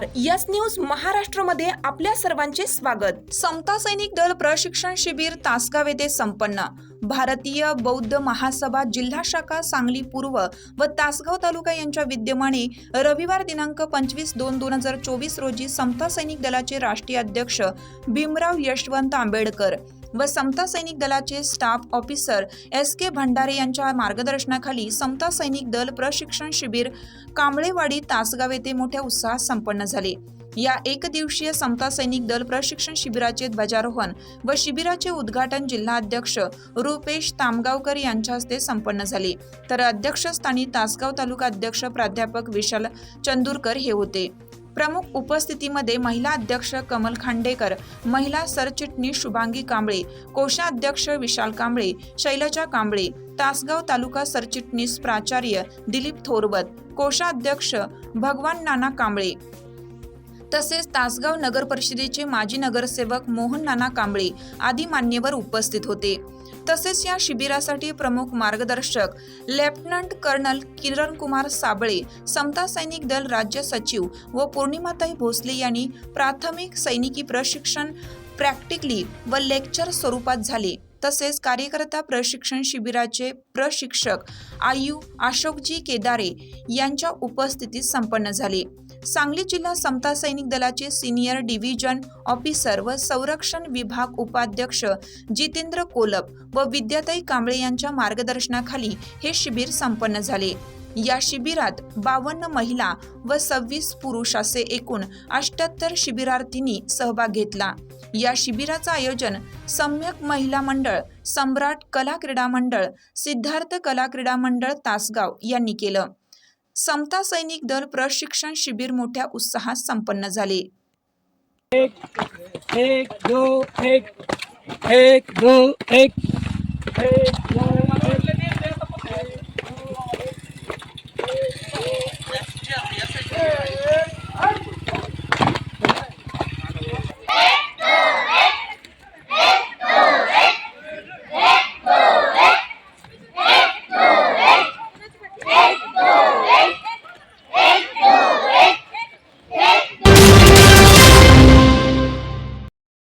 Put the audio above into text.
नमस्कार. Yes news महाराष्ट्रमध्ये आपल्या सर्वांचे स्वागत. समता सैनिक दल प्रशिक्षण शिबिर तासगाव येथे संपन्न. भारतीय बौद्ध महासभा जिल्हा शाखा सांगली पूर्व व तासगाव तालुका यांच्या विद्यमाने रविवार दिनांक पंचवीस दोन दोन हजार चोवीस रोजी समता सैनिक दलाचे राष्ट्रीय अध्यक्ष भीमराव यशवंत आंबेडकर व समता सैनिक दलाचे staff officer S K Bhandare यांच्या मार्गदर्शनाखाली समता सैनिक दल प्रशिक्षण शिबिर कांबळेवाडी तासगाव येथे मोठ्या उत्साहात संपन्न झाले. या एकदिवसीय समता सैनिक दल प्रशिक्षण शिबिराचे ध्वजारोहण व शिबिराचे उद्घाटन जिल्हाध्यक्ष रुपेश तामगावकर यांच्या हस्ते संपन्न झाले. तर अध्यक्षस्थानी तासगाव तालुका अध्यक्ष प्राध्यापक विशाल चंदूरकर हे होते. प्रमुख उपस्थितीमध्ये महिला अध्यक्ष कमल खांडेकर महिला सरचिटणीस शुभांगी कांबळे कोषाध्यक्ष विशाल कांबळे शैलजा कांबळे तासगाव तालुका सरचिटणीस प्राचार्य दिलीप थोरवत कोषाध्यक्ष भगवान नाना कांबळे. तसेच तासगाव नगर परिषदेचे माजी नगरसेवक मोहन नाना कांबळे आदी मान्यवर उपस्थित होते. तसेच या शिबिरासाठी प्रमुख मार्गदर्शक लेफ्टनंट कर्नल किरण कुमार साबळे समता सैनिक दल राज्य सचिव व पौर्णिमाताई भोसले यांनी प्राथमिक सैनिकी प्रशिक्षण प्रॅक्टिकली व लेक्चर स्वरूपात झाले. तसेच कार्यकर्ता प्रशिक्षण शिबिराचे प्रशिक्षक आयु अशोकजी केदारे यांच्या उपस्थितीत संपन्न झाले. सांगली जिल्हा समता सैनिक दलाचे सिनियर डिव्हिजन ऑफिसर व संरक्षण विभाग उपाध्यक्ष जितेंद्र कोलप व विद्याताई कांबळे यांच्या मार्गदर्शनाखाली हे शिबिर संपन्न झाले. या शिबिरात बावन्न महिला व सव्वीस पुरुष असे एकूण अष्ट्याहत्तर शिबिरार्थींनी सहभाग घेतला. या शिबिराचं आयोजन सम्यक महिला मंडळ सम्राट कला क्रीडा मंडळ सिद्धार्थ कला क्रीडा मंडळ तासगाव यांनी केलं. समता सैनिक दल प्रशिक्षण शिबिर मोठ्या उत्साहात संपन्न झाले. एक एक दो एक एक दो एक एक